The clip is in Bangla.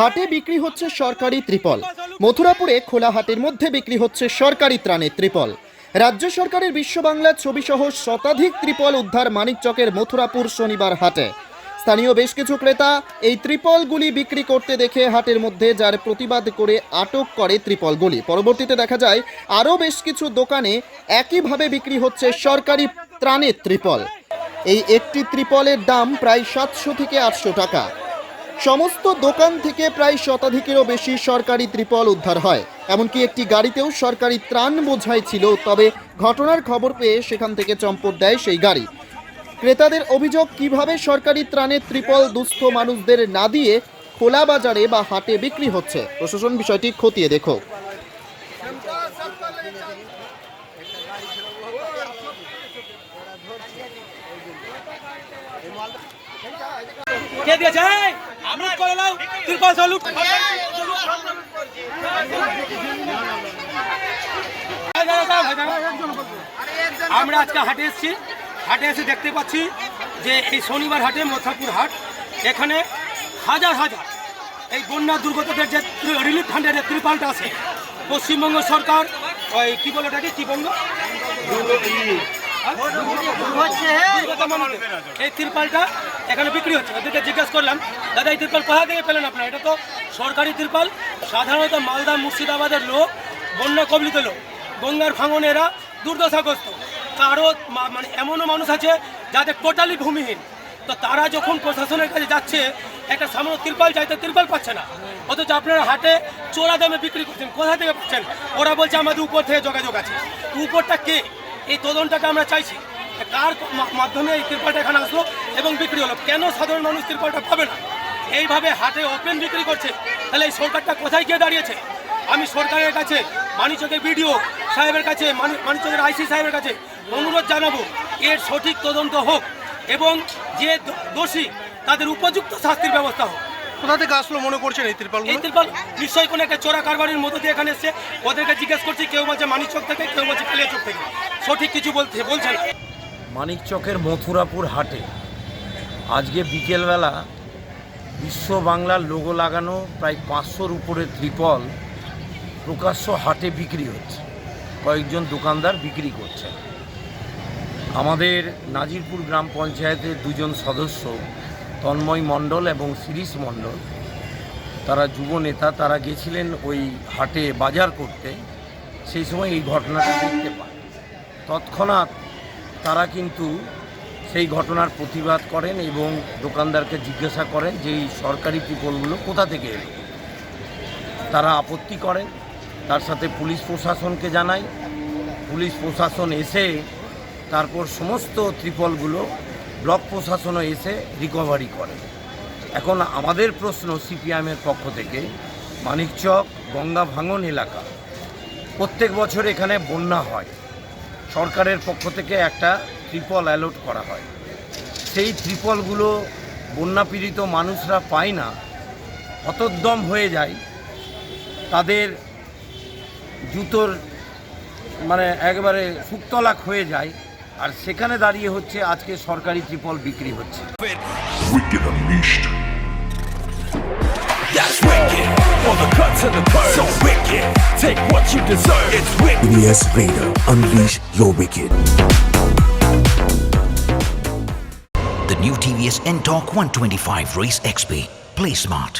হাটে বিক্রি হচ্ছে সরকারি ত্রিপল। মথুরাপুরে খোলা হাটের মধ্যে বিক্রি হচ্ছে সরকারি ত্রাণের ত্রিপল। রাজ্য সরকারের বিশ্ব বাংলা ছবিসহ শতাধিক ত্রিপল উদ্ধার মানিকচকের মথুরাপুর শনিবার হাটে। স্থানীয় বেশ কিছু ক্রেতা এই ত্রিপলগুলি বিক্রি করতে দেখে হাটের মধ্যে যার প্রতিবাদ করে আটক করে ত্রিপলগুলি। পরবর্তীতে দেখা যায়, আরও বেশ কিছু দোকানে একইভাবে বিক্রি হচ্ছে সরকারি ত্রাণের ত্রিপল। এই একটি ত্রিপলের দাম প্রায় সাতশো থেকে আটশো টাকা। সমস্ত দোকান থেকে প্রায় শতাধিকেরও বেশি সরকারি ত্রিপল উদ্ধার হয়। এমনকি একটি গাড়িতেও সরকারি ত্রাণ বোঝাই ছিল, তবে ঘটনার খবর পেয়ে সেখান থেকে চম্পট দেয় সেই গাড়ি। ক্রেতাদের অভিযোগ, কীভাবে সরকারি ত্রাণের ত্রিপল দুস্থ মানুষদের না দিয়ে খোলা বাজারে বা হাটে বিক্রি হচ্ছে? প্রশাসন বিষয়টি খতিয়ে দেখো। কে দিয়েছে? লুট করে নাও। তিরপল সহ লুট। আমরা আজকে হাটে এসেছি। হাটে এসে দেখতে পাচ্ছি যে এই শনিবার হাটে মথাপুর হাট এখানে হাজার হাজার এই বন্যা দুর্গতদের যে রিলিফ ফান্ডের যে ত্রিপালটা আছে পশ্চিমবঙ্গ সরকার ওই কি বলে ওটাকে? কি বঙ্গ? দুর্গত। এই তিরপালটা এখানে বিক্রি হচ্ছে। ওদেরকে জিজ্ঞেস করলাম, দাদা, এই তিরপাল কোথা থেকে পেলেন আপনারা? এটা তো সরকারি তিরপাল, সাধারণত মালদা মুর্শিদাবাদের লোক, বন্যা কবলিত লোক। গঙ্গার ভাঙনেরা দুর্দশাগ্রস্ত। কারও মানে এমনও মানুষ আছে যাদের টোটালি ভূমিহীন। তো তারা যখন প্রশাসনের কাছে যাচ্ছে, একটা সামান্য তিরপাল চাইতে তিরপাল পাচ্ছে না। অথচ আপনারা হাটে চোরা দামে বিক্রি করছেন। কোথা থেকে পাচ্ছেন? ওরা বলছে, আমাদের উপর থেকে যোগাযোগ আছে। উপরটা কে? এই তদন্তটা আমরা চাইছি। কার মাধ্যমে এই তিরপালটা এখানে আসলো? এবং বিক্রি হলো। কেন সাধারণ মানুষ তিরপালটা পাবে না? এইভাবে হাটে ওপেন বিক্রি করছে। তাহলে এই সরকারটা কোথায় গিয়ে দাঁড়িয়েছে? আমি সরকারের কাছে মানিচকের বিডিও সাহেবের কাছে মানি- মানিচকের আইসি সাহেবের কাছে অনুরোধ জানাব এর সঠিক তদন্ত হোক এবং যে দোষী তাদের উপযুক্ত শাস্তির ব্যবস্থা হোক। কোথা থেকে আসলো মনে করছেন এই তিরপালগুলো এই তিরপাল নিশ্চয়ই কোনো একটা চোরা কারবারির মধ্যে দিয়ে এখানে এসছে। ওদেরকে জিজ্ঞেস করছি কেউ বলছে মানিকচক থেকে কেউ বলছে কালিয়াচক থেকে। সঠিক কিছু বলতে বলছে না। মানিকচকের মথুরাপুর হাটে আজকে বিকেলবেলা বিশ্ব বাংলার লোগো লাগানো প্রায় পাঁচশোর উপরে ত্রিপল প্রকাশ্য হাটে বিক্রি হচ্ছে। কয়েকজন দোকানদার বিক্রি করছে। আমাদের নাজিরপুর গ্রাম পঞ্চায়েতের দুজন সদস্য, তন্ময় মণ্ডল এবং শিরিষ মণ্ডল, তারা যুব নেতা, তারা গেছিলেন ওই হাটে বাজার করতে। সেই সময় এই ঘটনাটা দেখতে পায়। তৎক্ষণাৎ তারা কিন্তু সেই ঘটনার প্রতিবাদ করেন এবং দোকানদারকে জিজ্ঞাসা করেন যে এই সরকারি ত্রিপলগুলো কোথা থেকে এলো? তারা আপত্তি করেন, তার সাথে পুলিশ প্রশাসনকে জানায় পুলিশ প্রশাসন এসে তারপর সমস্ত ত্রিপলগুলো ব্লক প্রশাসনও এসে রিকভারি করে। এখন আমাদের প্রশ্ন সিপিআইএমের পক্ষ থেকে, মানিকচক গঙ্গা ভাঙন এলাকা প্রত্যেক বছর এখানে বন্যা হয়। সরকারের পক্ষ থেকে একটা ট্রিপল অ্যালোট করা হয়। সেই ত্রিপলগুলো বন্যাপীড়িত মানুষরা পায় না হতদ্যম হয়ে যায়। তাদের জুতোর মানে একবারে শুক্তলাক হয়ে যায় আর সেখানে দাঁড়িয়ে হচ্ছে আজকে সরকারি ত্রিপল বিক্রি হচ্ছে। Unleash your wicked. The new TVS N-Torque 125 Race XP. Play smart.